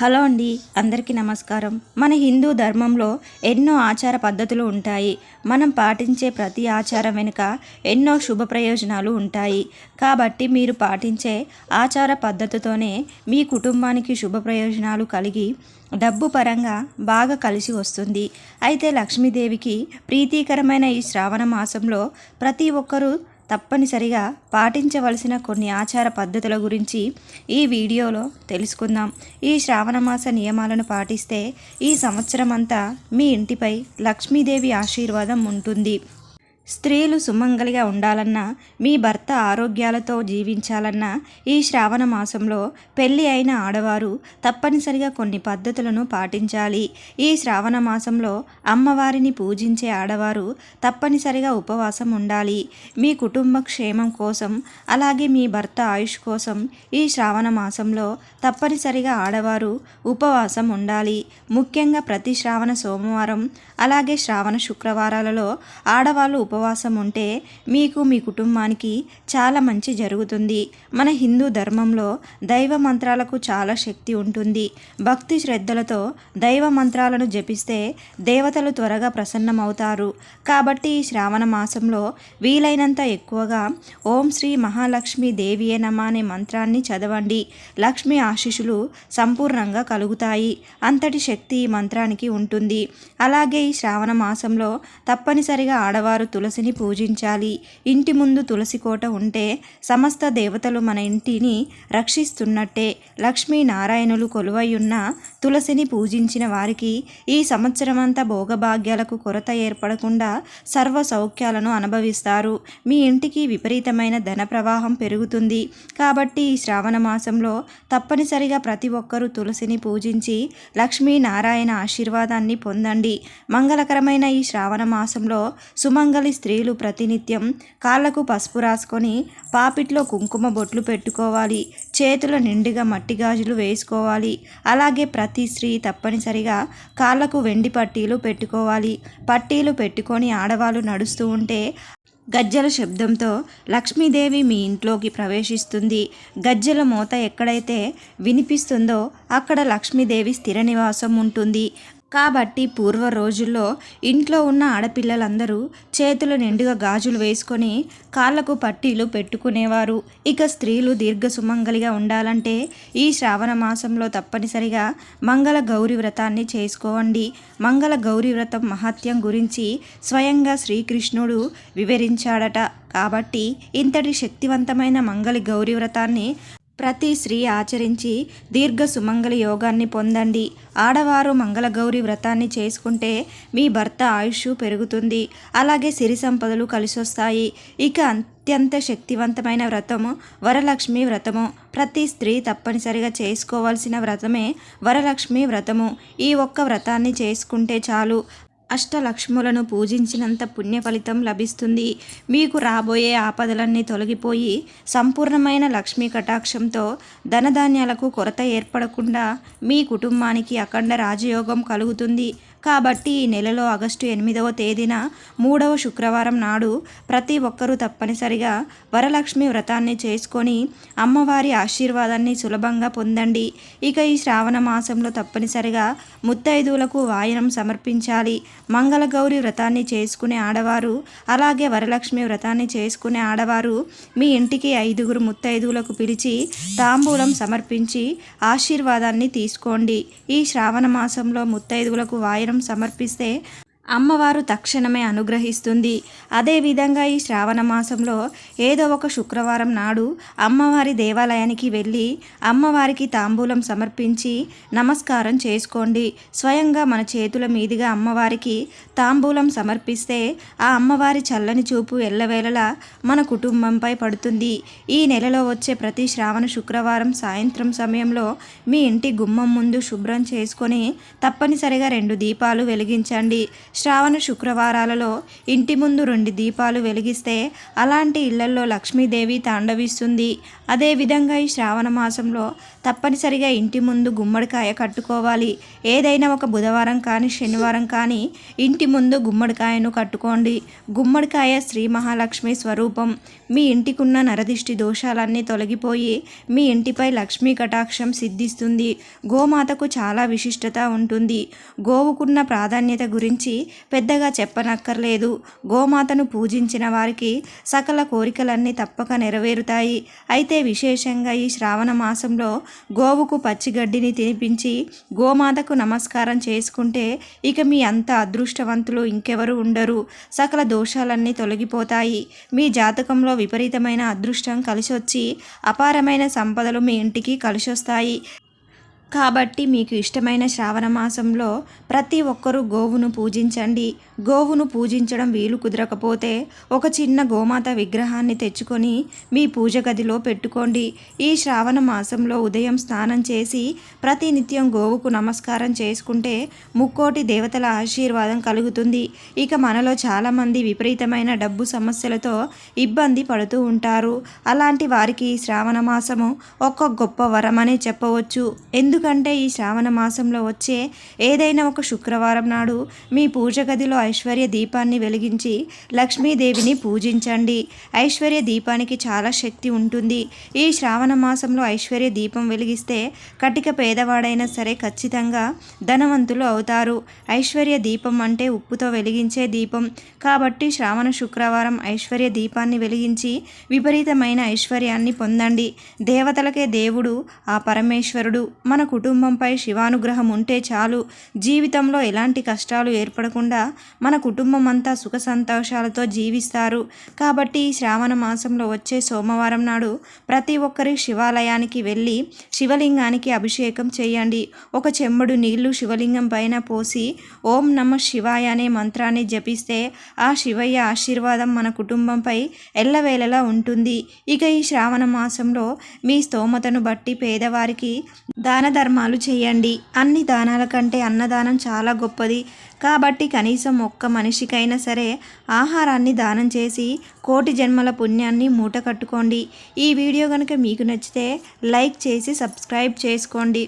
Hello అండి అందరికీ నమస్కారం. మన హిందూ ధర్మంలో ఎన్నో ఆచార పద్ధతులు ఉంటాయి. మనం పాటించే ప్రతి ఆచారం వెనుక ఎన్నో శుభ ప్రయోజనాలు ఉంటాయి. కాబట్టి మీరు పాటించే ఆచార పద్ధతితోనే మీ కుటుంబానికి శుభ ప్రయోజనాలు కలిగి డబ్బు పరంగా బాగా కలిసి వస్తుంది. అయితే లక్ష్మీదేవికి ప్రీతికరమైన ఈ శ్రావణ మాసంలో ప్రతి ఒక్కరూ తప్పనిసరిగా పాటించవలసిన కొన్ని ఆచార పద్ధతుల గురించి ఈ వీడియోలో తెలుసుకుందాం. ఈ శ్రావణమాస నియమాలను పాటిస్తే ఈ సంవత్సరం అంతా మీ ఇంటిపై లక్ష్మీదేవి ఆశీర్వాదం ఉంటుంది. స్త్రీలు సుమంగలిగా ఉండాలన్నా మీ భర్త ఆరోగ్యాలతో జీవించాలన్నా ఈ శ్రావణ మాసంలో పెళ్ళి అయిన ఆడవారు తప్పనిసరిగా కొన్ని పద్ధతులను పాటించాలి. ఈ శ్రావణ మాసంలో అమ్మవారిని పూజించే ఆడవారు తప్పనిసరిగా ఉపవాసం ఉండాలి. మీ కుటుంబ క్షేమం కోసం అలాగే మీ భర్త ఆయుష్ కోసం ఈ శ్రావణ మాసంలో తప్పనిసరిగా ఆడవారు ఉపవాసం ఉండాలి. ముఖ్యంగా ప్రతి శ్రావణ సోమవారం అలాగే శ్రావణ శుక్రవారాలలో ఆడవాళ్ళు ఉపవాసం ఉపవాసం ఉంటే మీకు మీ కుటుంబానికి చాలా మంచి జరుగుతుంది. మన హిందూ ధర్మంలో దైవ మంత్రాలకు చాలా శక్తి ఉంటుంది. భక్తి శ్రద్ధలతో దైవ మంత్రాలను జపిస్తే దేవతలు త్వరగా ప్రసన్నమవుతారు. కాబట్టి ఈ శ్రావణ మాసంలో వీలైనంత ఎక్కువగా ఓం శ్రీ మహాలక్ష్మి దేవియే నమ అనే మంత్రాన్ని చదవండి. లక్ష్మి ఆశీషులు సంపూర్ణంగా కలుగుతాయి. అంతటి శక్తి ఈ మంత్రానికి ఉంటుంది. అలాగే ఈ శ్రావణ మాసంలో తప్పనిసరిగా ఆడవారు తులసిని పూజించాలి. ఇంటి ముందు తులసి కోట ఉంటే సమస్త దేవతలు మన ఇంటిని రక్షిస్తున్నట్టే. లక్ష్మీ నారాయణులు తులసిని పూజించిన వారికి ఈ సంవత్సరమంతా భోగభాగ్యాలకు కొరత ఏర్పడకుండా సర్వ సౌఖ్యాలను అనుభవిస్తారు. మీ ఇంటికి విపరీతమైన ధన ప్రవాహం పెరుగుతుంది. కాబట్టి ఈ శ్రావణ మాసంలో తప్పనిసరిగా ప్రతి ఒక్కరూ తులసిని పూజించి లక్ష్మీనారాయణ ఆశీర్వాదాన్ని పొందండి. మంగళకరమైన ఈ శ్రావణ మాసంలో సుమంగళి స్త్రీలు ప్రతినిత్యం కాళ్ళకు పసుపు రాసుకొని పాపిట్లో కుంకుమ బొట్లు పెట్టుకోవాలి. చేతుల నిండుగా మట్టి గాజులు వేసుకోవాలి. అలాగే ప్రతి ప్రతి స్త్రీ తప్పనిసరిగా కాళ్ళకు వెండి పట్టీలు పెట్టుకోవాలి. పట్టీలు పెట్టుకొని ఆడవాళ్ళు నడుస్తూ ఉంటే గజ్జల శబ్దంతో లక్ష్మీదేవి మీ ఇంట్లోకి ప్రవేశిస్తుంది. గజ్జల మోత ఎక్కడైతే వినిపిస్తుందో అక్కడ లక్ష్మీదేవి స్థిర నివాసం ఉంటుంది. కాబట్టి పూర్వ రోజుల్లో ఇంట్లో ఉన్న ఆడపిల్లలందరూ చేతులు నిండుగా గాజులు వేసుకొని కాళ్ళకు పట్టీలు పెట్టుకునేవారు. ఇక స్త్రీలు దీర్ఘ సుమంగలిగా ఉండాలంటే ఈ శ్రావణ మాసంలో తప్పనిసరిగా మంగళ గౌరి వ్రతాన్ని చేసుకోండి మంగళ గౌరి వ్రతం మహత్యం గురించి స్వయంగా శ్రీకృష్ణుడు వివరించాడట. కాబట్టి ఇంతటి శక్తివంతమైన మంగళి గౌరీ వ్రతాన్ని ప్రతి స్త్రీ ఆచరించి దీర్ఘ సుమంగళ యోగాన్ని పొందండి. ఆడవారు మంగళగౌరి వ్రతాన్ని చేసుకుంటే మీ భర్త ఆయుష్ పెరుగుతుంది. అలాగే సిరి సంపదలు కలిసొస్తాయి. ఇక అత్యంత శక్తివంతమైన వ్రతము వరలక్ష్మి వ్రతము. ప్రతి స్త్రీ తప్పనిసరిగా చేసుకోవాల్సిన వ్రతమే వరలక్ష్మి వ్రతము. ఈ ఒక్క వ్రతాన్ని చేసుకుంటే చాలు. అష్టలక్ష్ములను పూజించినంత పుణ్య ఫలితం లభిస్తుంది. మీకు రాబోయే ఆపదలన్నీ తొలగిపోయి సంపూర్ణమైన లక్ష్మీ కటాక్షంతో ధనధాన్యాలకు కొరత ఏర్పడకుండా మీ కుటుంబానికి అఖండ రాజయోగం కలుగుతుంది. కాబట్టి ఈ నెలలో ఆగస్టు ఎనిమిదవ తేదీన మూడవ శుక్రవారం నాడు ప్రతి ఒక్కరూ తప్పనిసరిగా వరలక్ష్మి వ్రతాన్ని చేసుకొని అమ్మవారి ఆశీర్వాదాన్ని సులభంగా పొందండి. ఇక ఈ శ్రావణ మాసంలో తప్పనిసరిగా ముత్తైదువులకు వాయనం సమర్పించాలి. మంగళగౌరి వ్రతాన్ని చేసుకునే ఆడవారు అలాగే వరలక్ష్మి వ్రతాన్ని చేసుకునే ఆడవారు మీ ఇంటికి ఐదుగురు ముత్తైదువులకు పిలిచి తాంబూలం సమర్పించి ఆశీర్వాదాన్ని తీసుకోండి. ఈ శ్రావణ మాసంలో ముత్తైదువులకు వాయనం సమర్పిస్తే అమ్మవారు తక్షణమే అనుగ్రహిస్తుంది. అదేవిధంగా ఈ శ్రావణ మాసంలో ఏదో ఒక శుక్రవారం నాడు అమ్మవారి దేవాలయానికి వెళ్ళి అమ్మవారికి తాంబూలం సమర్పించి నమస్కారం చేసుకోండి. స్వయంగా మన చేతుల మీదుగా అమ్మవారికి తాంబూలం సమర్పిస్తే ఆ అమ్మవారి చల్లని చూపు ఎల్లవేళలా మన కుటుంబంపై పడుతుంది. ఈ నెలలో వచ్చే ప్రతి శ్రావణ శుక్రవారం సాయంత్రం సమయంలో మీ ఇంటి గుమ్మం ముందు శుభ్రం చేసుకొని తప్పనిసరిగా రెండు దీపాలు వెలిగించండి. శ్రావణ శుక్రవారాలలో ఇంటి ముందు రెండు దీపాలు వెలిగిస్తే అలాంటి ఇళ్ళలో లక్ష్మీదేవి తాండవిస్తుంది. అదేవిధంగా ఈ శ్రావణ మాసంలో తప్పనిసరిగా ఇంటి ముందు గుమ్మడికాయ కట్టుకోవాలి. ఏదైనా ఒక బుధవారం కానీ శనివారం కానీ ఇంటి ముందు గుమ్మడికాయను కట్టుకోండి. గుమ్మడికాయ శ్రీ మహాలక్ష్మి స్వరూపం. మీ ఇంటికున్న నరదిష్టి దోషాలన్నీ తొలగిపోయి మీ ఇంటిపై లక్ష్మీ కటాక్షం సిద్ధిస్తుంది. గోమాతకు చాలా విశిష్టత ఉంటుంది. గోవుకున్న ప్రాధాన్యత గురించి పెద్దగా చెప్పనక్కర్లేదు. గోమాతను పూజించిన వారికి సకల కోరికలన్నీ తప్పక నెరవేరుతాయి. అయితే విశేషంగా ఈ శ్రావణ మాసంలో గోవుకు పచ్చిగడ్డిని తినిపించి గోమాతకు నమస్కారం చేసుకుంటే ఇక మీ అంత అదృష్టవంతులు ఇంకెవరు ఉండరు. సకల దోషాలన్నీ తొలగిపోతాయి. మీ జాతకంలో విపరీతమైన అదృష్టం కలిసొచ్చి అపారమైన సంపదలు మీ ఇంటికి కలిసొస్తాయి. కాబట్టి మీకు ఇష్టమైన శ్రావణ మాసంలో ప్రతి ఒక్కరూ గోవును పూజించండి. గోవును పూజించడం వీలు కుదరకపోతే ఒక చిన్న గోమాత విగ్రహాన్ని తెచ్చుకొని మీ పూజ గదిలో పెట్టుకోండి. ఈ శ్రావణ మాసంలో ఉదయం స్నానం చేసి ప్రతినిత్యం గోవుకు నమస్కారం చేసుకుంటే ముక్కోటి దేవతల ఆశీర్వాదం కలుగుతుంది. ఇక మనలో చాలామంది విపరీతమైన డబ్బు సమస్యలతో ఇబ్బంది పడుతూ ఉంటారు. అలాంటి వారికి ఈ శ్రావణ మాసము ఒక గొప్ప వరమనే చెప్పవచ్చు. ఎందుకు ఎందుకంటే ఈ శ్రావణ మాసంలో వచ్చే ఏదైనా ఒక శుక్రవారం నాడు మీ పూజ గదిలో ఐశ్వర్య దీపాన్ని వెలిగించి లక్ష్మీదేవిని పూజించండి. ఐశ్వర్య దీపానికి చాలా శక్తి ఉంటుంది. ఈ శ్రావణ మాసంలో ఐశ్వర్య దీపం వెలిగిస్తే కటిక పేదవాడైనా సరే ఖచ్చితంగా ధనవంతులు అవుతారు. ఐశ్వర్య దీపం అంటే ఉప్పుతో వెలిగించే దీపం. కాబట్టి శ్రావణ శుక్రవారం ఐశ్వర్య దీపాన్ని వెలిగించి విపరీతమైన ఐశ్వర్యాన్ని పొందండి. దేవతలకే దేవుడు ఆ పరమేశ్వరుడు. మన కుటుంబంపై శివానుగ్రహం ఉంటే చాలు. జీవితంలో ఎలాంటి కష్టాలు ఏర్పడకుండా మన కుటుంబం అంతా సుఖ సంతోషాలతో జీవిస్తారు. కాబట్టి ఈ శ్రావణ మాసంలో వచ్చే సోమవారం నాడు ప్రతి ఒక్కరి శివాలయానికి వెళ్ళి శివలింగానికి అభిషేకం చేయండి. ఒక చెమ్మడు నీళ్ళు శివలింగం పైన పోసి ఓం నమ శివాయ అనే మంత్రాన్ని జపిస్తే ఆ శివయ్య ఆశీర్వాదం మన కుటుంబంపై ఎల్లవేళలా ఉంటుంది. ఇక ఈ శ్రావణ మాసంలో మీ స్తోమతను బట్టి పేదవారికి దాన ధర్మాలు చేయండి. అన్ని దానాల కంటే అన్నదానం చాలా గొప్పది. కాబట్టి కనీసం ఒక్క మనిషికైనా సరే ఆహారాన్ని దానం చేసి కోటి జన్మల పుణ్యాన్ని మూట కట్టుకోండి. ఈ వీడియో కనుక మీకు నచ్చితే లైక్ చేసి సబ్స్క్రైబ్ చేసుకోండి.